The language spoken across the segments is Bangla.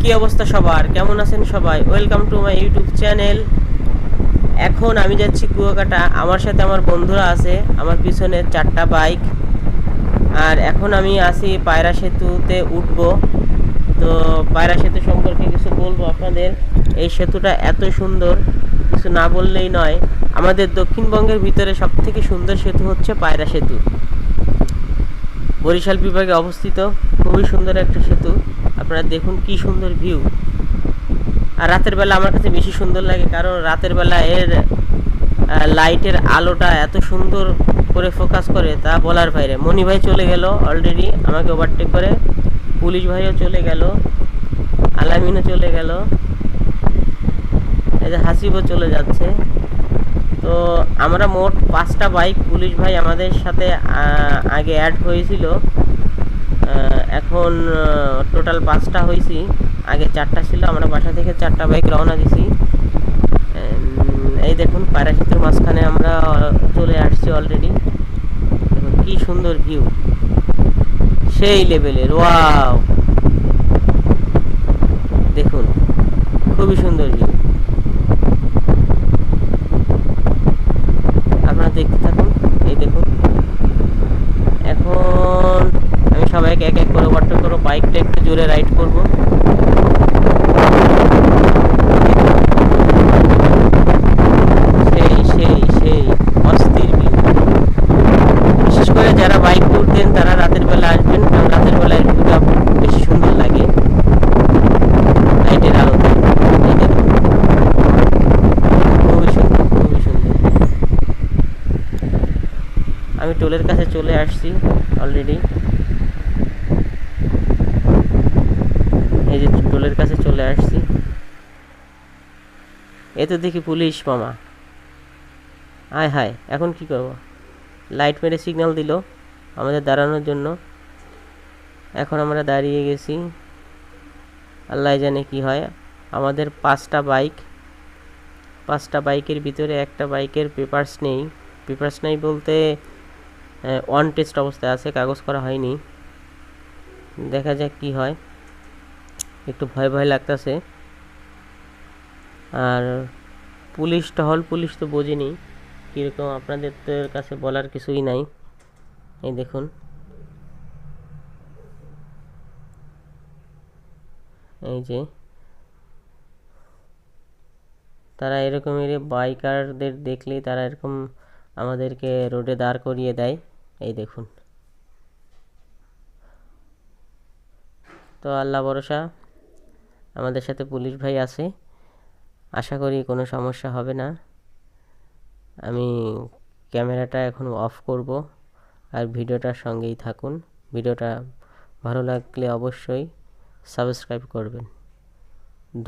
কি অবস্থা সবার? কেমন আছেন সবাই? Welcome to my YouTube channel এখন আমি যাচ্ছি কুয়াকাটা। আমার সাথে আমার বন্ধুরা আছে। আমার পিছনে চারটা বাইক আর এখন আমি আসি পায়রা সেতুতে উঠব। তো পায়রা সেতু সম্পর্কে কিছু বলব আপনাদের। এই সেতুটা এত সুন্দর, কিছু না বললেই নয়। আমাদের দক্ষিণবঙ্গের ভিতরে সব থেকে সুন্দর সেতু হচ্ছে পায়রা সেতু। বরিশাল বিভাগে অবস্থিত। খুবই সুন্দর একটা সেতু। আপনারা দেখুন কি সুন্দর ভিউ আর রাতের বেলা আমার কাছে বেশি সুন্দর লাগে, কারণ রাতের বেলা এর লাইটের আলোটা এত সুন্দর করে ফোকাস করে, তা বলার বাইরে। মনি ভাই চলে গেল অলরেডি আমাকে ওভারটেক করে। পুলিশ ভাইও চলে গেল, আলামিনও চলে গেল। এই যে হাসিবও চলে যাচ্ছে। তো আমরা মোট পাঁচটা বাইক পুলিশ ভাই আমাদের সাথে আগে অ্যাড হয়েছিল। এখন টোটাল পাঁচটা হয়েছি আগে চারটা ছিল, আমরা বাসা থেকে চারটা বাইক রওনা দিছি। এই দেখুন, প্যারাসিটের মাঝখানে আমরা চলে আসছি অলরেডি দেখুন, কি সুন্দর ভিউ সেই লেভেলের ওয়াও দেখুন খুবই সুন্দর ভিউ আপনারা দেখতে থাকুন এই দেখুন এখন আমি সবাইকে এক এক করে ওভারটেক করব জোরে রাইড করব। সেই সেই সেই। বিশেষ করে যারা বাইক তারা আসবেন রাতের বেলায় বেশি সুন্দর লাগে। আমি টোলের কাছে চলে আসছি অলরেডি এই যে টোলের কাছে চলে আসছি। এ তো দেখি পুলিশ, মামা। হায় হায়, এখন কি করব? লাইট মেরে সিগন্যাল দিল আমাদের দাঁড়ানোর জন্য। এখন আমরা দাঁড়িয়ে গেছি। আল্লাহ জানে কি হয়। আমাদের পাঁচটা বাইক, পাঁচটা বাইকের ভিতরে একটা বাইকের পেপার্স নেই। পেপার্স নেই বলতে অন টেস্ট অবস্থায় আছে, কাগজ করা হয়নি। দেখা যাক কি হয়। একটু ভয় ভয় লাগতেছে। আর পুলিশ টহল পুলিশ তো বোঝেনি। কীরকম আপনাদের তো এর কাছে বলার কিছুই নাই। এই দেখুন। এই যে। তারা এরকমের বাইকারদের দেখলেই তারা এরকম আমাদেরকে রোডে দাঁড় করিয়ে দেয়। এই দেখুন। তো আল্লাহ ভরসা। আমাদের সাথে পুলিশ ভাই আছে। আশা করি কোনো সমস্যা হবে না। আমি ক্যামেরাটা এখন অফ করব আর ভিডিওটার সঙ্গেই থাকুন। ভিডিওটা ভালো লাগলে অবশ্যই সাবস্ক্রাইব করবেন।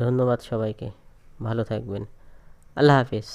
ধন্যবাদ সবাইকে। ভালো থাকবেন। আল্লাহ হাফিজ।